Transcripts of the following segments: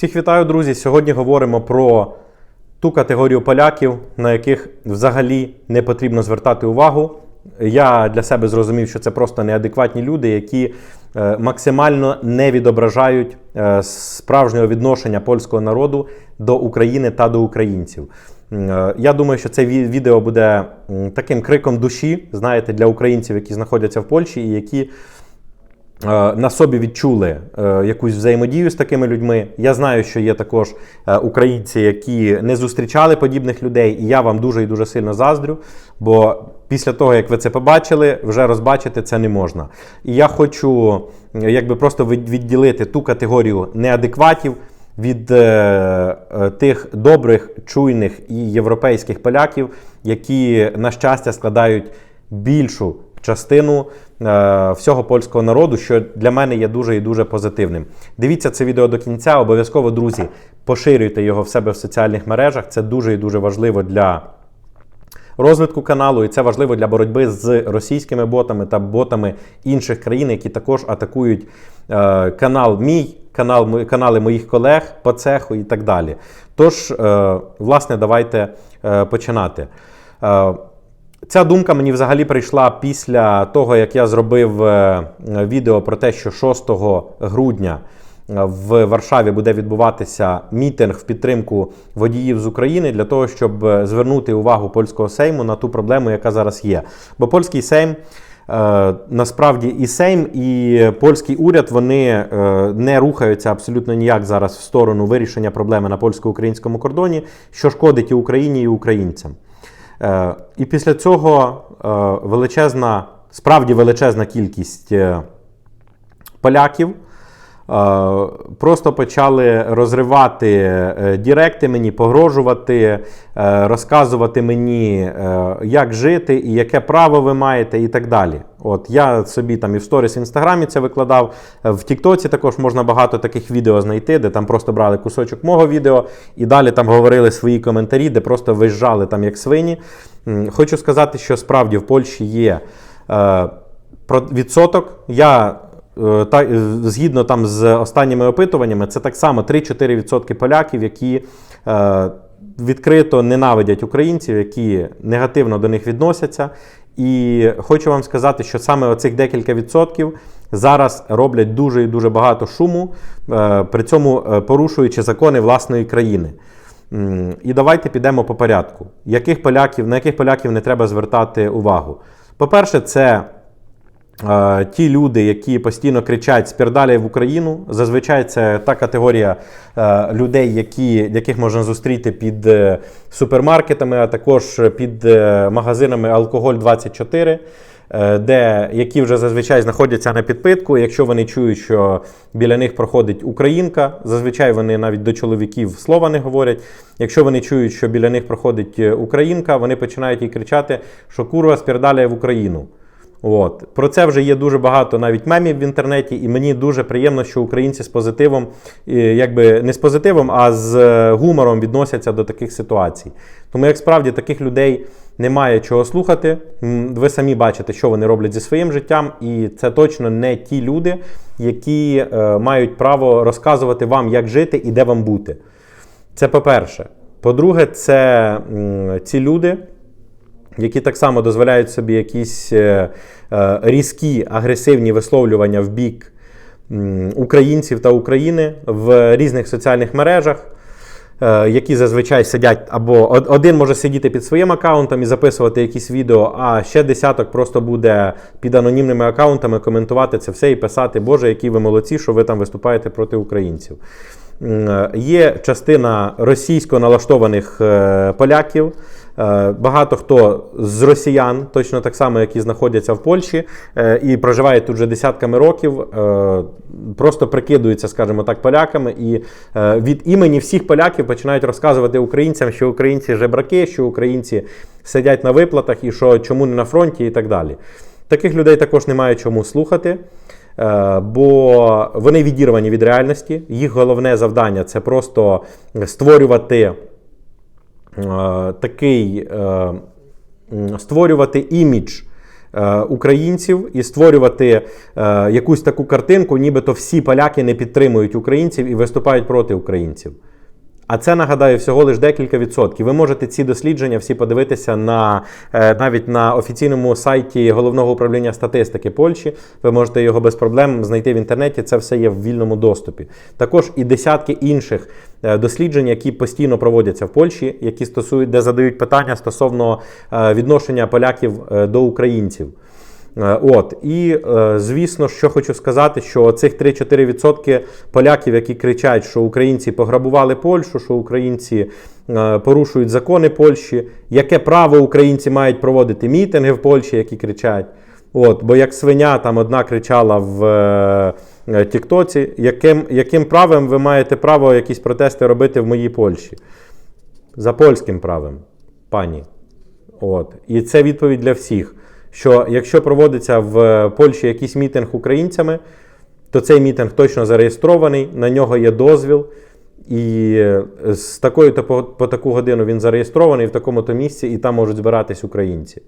Всіх вітаю, друзі! Сьогодні говоримо про ту категорію поляків, на яких взагалі не потрібно звертати увагу. Я для себе зрозумів, що це просто неадекватні люди, які е, максимально не відображають е, справжнього відношення польського народу до України та до українців. Е, Я думаю, що це відео буде таким криком душі, знаєте, для українців, які знаходяться в Польщі і які на собі відчули е, якусь взаємодію з такими людьми. Я знаю, що є також е, українці, які не зустрічали подібних людей, і я вам дуже і дуже сильно заздрю. Бо після того, як ви це побачили, вже розбачити це не можна. І я хочу е, якби просто відділити ту категорію неадекватів. Від е, е, тих добрих, чуйних і європейських поляків, які, на щастя, складають більшу частину е, всього польського народу, що для мене є дуже і дуже позитивним. Дивіться це відео до кінця. Обов'язково, друзі, поширюйте його в себе в соціальних мережах. Це дуже і дуже важливо для розвитку каналу, і це важливо для боротьби з російськими ботами та ботами інших країн, які також атакують е, канал мій, канал, канали моїх колег по цеху і так далі. Тож, е, власне, давайте е, починати. Е, Ця думка мені взагалі прийшла після того, як я зробив е, відео про те, що 6 грудня е, в Варшаві буде відбуватися мітинг в підтримку водіїв з України для того, щоб е, звернути увагу польського сейму на ту проблему, яка зараз є. Бо польський сейм. Насправді і Сейм, і польський уряд вони не рухаються абсолютно ніяк зараз в сторону вирішення проблеми на польсько-українському кордоні, що шкодить і Україні, і українцям. Е, І після цього е, величезна, справді величезна кількість е, поляків просто почали розривати е, діректи мені, погрожувати, е, розказувати мені, е, як жити і яке право ви маєте, і так далі. От я собі там і в сторіс в інстаграмі це викладав. В Тіктоці також можна багато таких відео знайти, де там просто брали кусочок мого відео і далі там говорили свої коментарі, де просто визжали там як свині. Хочу сказати, що справді в Польщі є відсоток. Я та, е, згідно там з останніми опитуваннями, це так само 3-4% поляків, які е, відкрито ненавидять українців, які негативно до них відносяться. І хочу вам сказати, що саме оцих декілька відсотків зараз роблять дуже і дуже багато шуму, е, при цьому е, порушуючи закони власної країни. І давайте підемо по порядку. Яких поляків, на яких поляків не треба звертати увагу? По-перше, це е, ті люди, які постійно кричать «Спірдалі в Україну. Зазвичай це та категорія е, людей, які, яких можна зустріти під е, супермаркетами, а також під е, магазинами Алкоголь 24 е, де, які вже зазвичай знаходяться на підпитку. Якщо вони чують, що біля них проходить українка, зазвичай вони навіть до чоловіків слова не говорять. Якщо вони чують, що біля них проходить українка, вони починають їй кричати, що курва спірдаляє в Україну. От. Про це вже є дуже багато навіть мемів в інтернеті, і мені дуже приємно, що українці з позитивом, якби не з позитивом, а з е, гумором відносяться до таких ситуацій. Тому як справді таких людей немає чого слухати. Ви самі бачите, що вони роблять зі своїм життям, і це точно не ті люди, які е, мають право розказувати вам, як жити і де вам бути. Це по-перше. По-друге, це м, ці люди, які так само дозволяють собі якісь е, е, різкі агресивні висловлювання в бік українців та України в різних соціальних мережах. е, Які зазвичай сидять, або один може сидіти під своїм аккаунтом і записувати якісь відео, а ще десяток просто буде під анонімними аккаунтами коментувати це все і писати, Боже, які ви молодці, що ви там виступаєте проти українців. Є частина російсько налаштованих поляків. Е, Багато хто з росіян, точно так само, які знаходяться в Польщі е, і проживають тут вже десятками років, е, просто прикидуються, скажімо так, поляками, і від імені всіх поляків починають розказувати українцям, що українці жебраки, що українці сидять на виплатах і що чому не на фронті, і так далі. Таких людей також немає чому слухати. Бо вони відірвані від реальності. Їх головне завдання це просто створювати такий, е, створювати імідж е, українців і створювати е, якусь таку картинку, нібито всі поляки не підтримують українців і виступають проти українців. А це нагадаю всього лише декілька відсотків. Ви можете ці дослідження всі подивитися на е, навіть на офіційному сайті головного управління статистики Польщі. Ви можете його без проблем знайти в інтернеті. Це все є в вільному доступі. Також і десятки інших е, досліджень, які постійно проводяться в Польщі, які стосують, де задають питання стосовно е, відношення поляків до українців. Е, От і е, звісно, що хочу сказати, що цих 3-4% поляків, які кричать, що українці пограбували Польщу, що українці е, порушують закони Польщі, яке право українці мають проводити мітинги в Польщі, які кричать. От, бо як свиня там одна кричала в е, Тіктоці, яким, яким правом ви маєте право якісь протести робити в моїй Польщі? За польським правом, пані. От. І це відповідь для всіх. Що якщо проводиться в Польщі якийсь мітинг українцями, то цей мітинг точно зареєстрований, на нього є дозвіл. І е, з такої то по, по таку годину він зареєстрований в такому-то місці, і там можуть збиратись українці.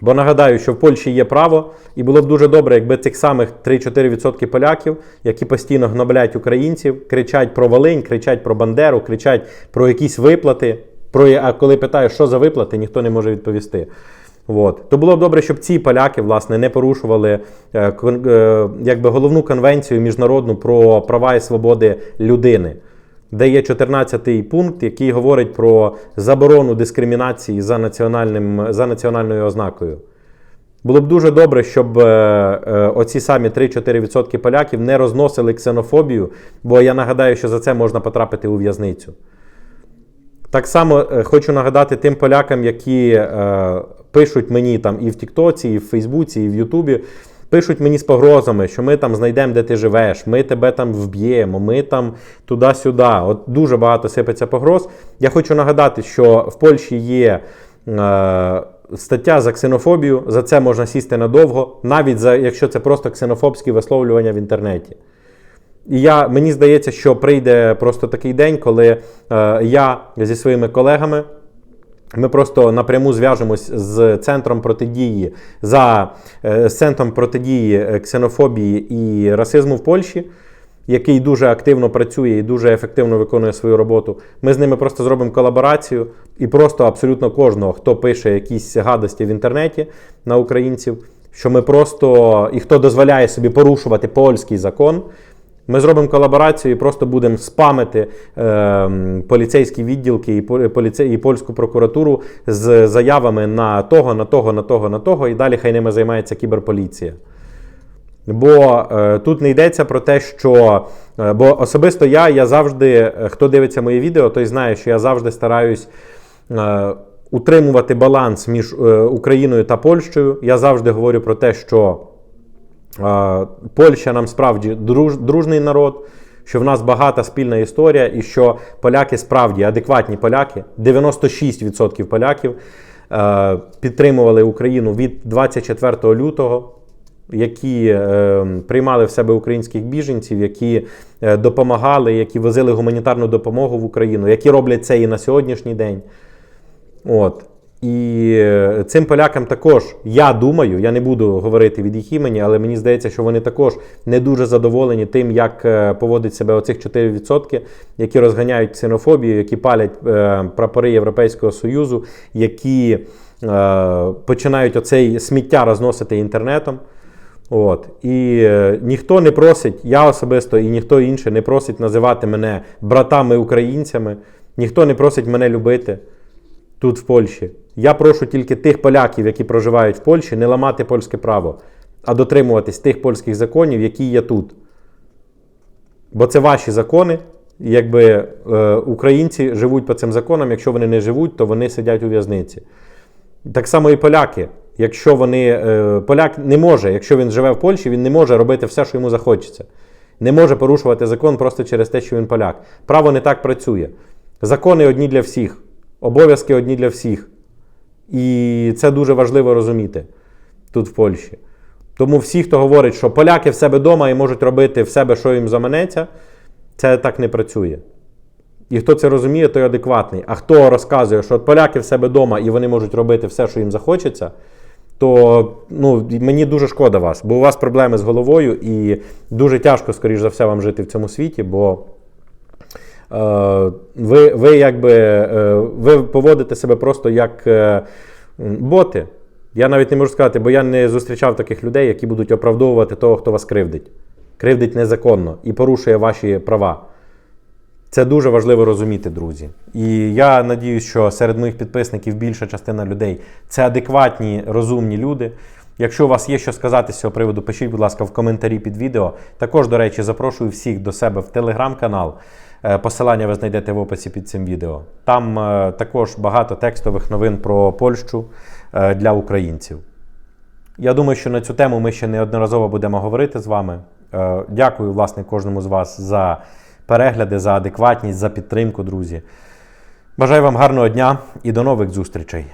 Бо нагадаю, що в Польщі є право, і було б дуже добре, якби цих самих 3-4% поляків, які постійно гноблять українців, кричать про Волинь, кричать про Бандеру, кричать про якісь виплати. Про, а коли питаєш, що за виплати, ніхто не може відповісти. От. То було б добре, щоб ці поляки власне не порушували е, е, якби головну конвенцію міжнародну про права і свободи людини, де є 14-й пункт, який говорить про заборону дискримінації за, національним, за національною ознакою. Було б дуже добре, щоб е, е, оці самі 3-4% поляків не розносили ксенофобію, бо я нагадаю, що за це можна потрапити у в'язницю. Так само хочу нагадати тим полякам, які е, пишуть мені там і в Тіктоці, і в Фейсбуці, і в Ютубі. Пишуть мені з погрозами, що ми там знайдемо, де ти живеш, ми тебе там вб'ємо, ми там туди-сюди. От дуже багато сипеться погроз. Я хочу нагадати, що в Польщі є е, стаття за ксенофобію, за це можна сісти надовго, навіть за, якщо це просто ксенофобські висловлювання в інтернеті. І я, мені здається, що прийде просто такий день, коли е, я зі своїми колегами. Ми просто напряму зв'яжемось з центром протидії за е, з центром протидії е, ксенофобії і расизму в Польщі, який дуже активно працює і дуже ефективно виконує свою роботу. Ми з ними просто зробимо колаборацію і просто абсолютно кожного, хто пише якісь гадості в інтернеті на українців, що ми просто і хто дозволяє собі порушувати польський закон. Ми зробимо колаборацію і просто будемо спамити е, поліцейські відділки і, поліце- і польську прокуратуру з заявами на того, на того, на того, на того, і далі хай ними займається кіберполіція. Бо е, тут не йдеться про те, що. Е, бо особисто я, я завжди, е, хто дивиться мої відео, той знає, що я завжди стараюсь е, утримувати баланс між е, Україною та Польщею. Я завжди говорю про те, що. Польща нам справді друж, дружний народ, що в нас багата спільна історія, і що поляки справді адекватні поляки, 96% поляків е, підтримували Україну від 24 лютого. Які е, приймали в себе українських біженців, які е, допомагали, які возили гуманітарну допомогу в Україну, які роблять це і на сьогоднішній день. От. І е, цим полякам також, я думаю, я не буду говорити від їх імені, але мені здається, що вони також не дуже задоволені тим, як е, поводить себе оцих 4%, які розганяють ксенофобію, які палять е, прапори Європейського Союзу, які починають оцей сміття розносити інтернетом. От. І е, ніхто не просить, я особисто і ніхто інший не просить називати мене братами-українцями, ніхто не просить мене любити тут в Польщі. Я прошу тільки тих поляків, які проживають в Польщі, не ламати польське право, а дотримуватись тих польських законів, які є тут. Бо це ваші закони. Якби е, українці живуть по цим законам, якщо вони не живуть, то вони сидять у в'язниці. Так само і поляки. Якщо вони. Е, поляк не може, якщо він живе в Польщі, він не може робити все, що йому захочеться. Не може порушувати закон просто через те, що він поляк. Право не так працює. Закони одні для всіх, обов'язки одні для всіх. І це дуже важливо розуміти тут в Польщі. Тому всі, хто говорить, що поляки в себе вдома і можуть робити в себе, що їм заманеться, це так не працює. І хто це розуміє, той адекватний. А хто розказує, що от поляки в себе вдома і вони можуть робити все, що їм захочеться, то ну, мені дуже шкода вас, бо у вас проблеми з головою, і дуже тяжко, скоріш за все, вам жити в цьому світі, бо ви, ви якби е, ви поводите себе просто як е, боти. Я навіть не можу сказати, бо я не зустрічав таких людей, які будуть оправдовувати того, хто вас кривдить. Кривдить незаконно і порушує ваші права. Це дуже важливо розуміти, друзі. І я надіюсь, що серед моїх підписників більша частина людей це адекватні, розумні люди. Якщо у вас є що сказати з цього приводу, пишіть, будь ласка, в коментарі під відео. Також, до речі, запрошую всіх до себе в телеграм-канал. Е, Посилання ви знайдете в описі під цим відео. Там е, також багато текстових новин про Польщу е, для українців. Я думаю, що на цю тему ми ще неодноразово будемо говорити з вами. Дякую, власне, кожному з вас за перегляди, за адекватність, за підтримку, друзі. Бажаю вам гарного дня і до нових зустрічей.